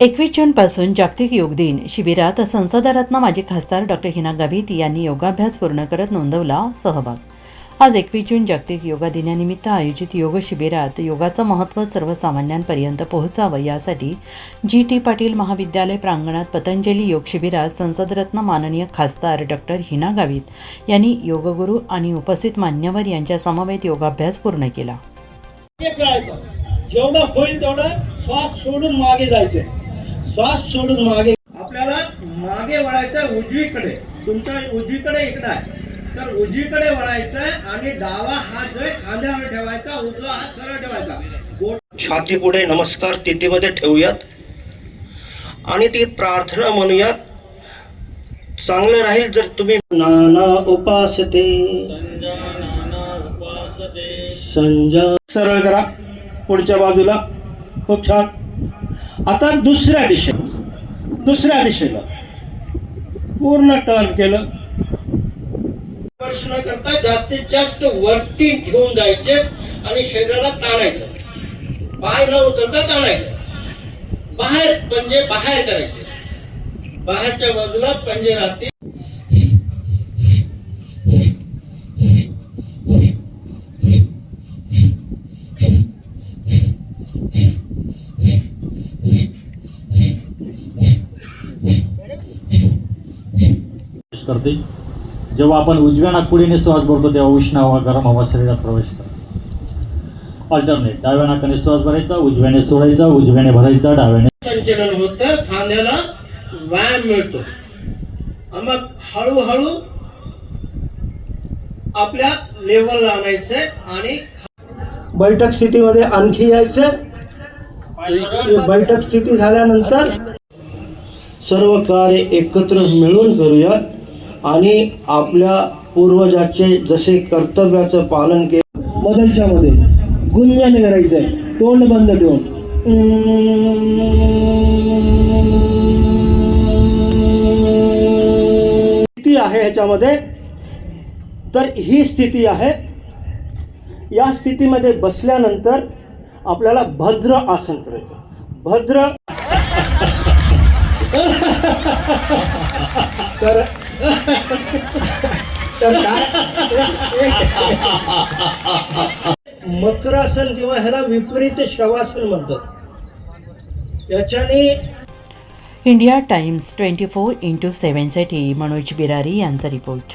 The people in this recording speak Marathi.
एकवीस जूनपासून जागतिक योग दिन शिबिरात संसदरत्न माजी खासदार डॉक्टर हिना गावित यांनी योगाभ्यास पूर्ण करत नोंदवला सहभाग. आज एकवीस जून जागतिक योगा दिनानिमित्त आयोजित योग शिबिरात योगाचं महत्त्व सर्वसामान्यांपर्यंत पोहोचावं यासाठी जी टी पाटील महाविद्यालय प्रांगणात पतंजली योग शिबिरात संसदरत्न माननीय खासदार डॉक्टर हिना गावित यांनी योगगुरू आणि उपस्थित मान्यवर यांच्या समवेत योगाभ्यास पूर्ण केला. जेवढं होईल तेवढं श्वास सोडून मागे जायचे. श्वास सोडून मागे. आपल्याला मागे वळायचं उजवीकडे. तुमच्या उजवीकडे इकडे आहे. तर उजवीकडे वळायचं आणि डावा हात जो आहे खांद्यावर ठेवायचा उजवा हात सरळ ठेवायचा. छाती पुढे नमस्कार स्थितीमध्ये ठेवूयात. आणि ती प्रार्थना म्हणूयात. चांगलं राहील जर तुम्ही नाना उपासते. संजा सरळ करा. पुढच्या बाजूला. खूप छान. आता दुसऱ्या दिशेला. दुसऱ्या दिशेला. पूर्ण टर्न केलं. स्पर्श न करता जास्तीत जास्त वरती घेऊन जायचे आणि शरीराला ताणायचं. पाय न उचलता ताणायचं. बाहेर म्हणजे बाहेर करायचे. बाहेरच्या बाजूला पंजे राहतील. करते. जेव्हा आपण उजव्या नागपुडीने श्वास भरतो तेव्हा उष्ण हवा गरम हवा शरीरात प्रवेश करते. अल्टरनेट डाव्या नाकाने श्वास भरायचा उजव्याने सोडायचा उजव्याने भरायचा डाव्याने संचलन होतं खांद्याला व्यायाम मिळतो. मग हळूहळू आपल्या लेवलला आणायचंय आणि बैठक स्थितीमध्ये आणखी यायचं. बैठक स्थिती झाल्यानंतर सर्व कार्य एकत्र मिळून करूयात. आणि आपल्या पूर्वजाचे जसे कर्तव्याचं पालन केलं बदलच्या मध्ये गुंजन करायचंय तोंड बंद ठेवून स्थिती आहे ह्याच्यामध्ये. तर ही स्थिती आहे. या स्थितीमध्ये बसल्यानंतर आपल्याला भद्र आसन करायचं. भद्र तर मकरासन किंवा ह्याला विपरीत शवासन म्हणतात. याच्याने India Times twenty four into सेवनसाठी Manoj Birari यांचा रिपोर्ट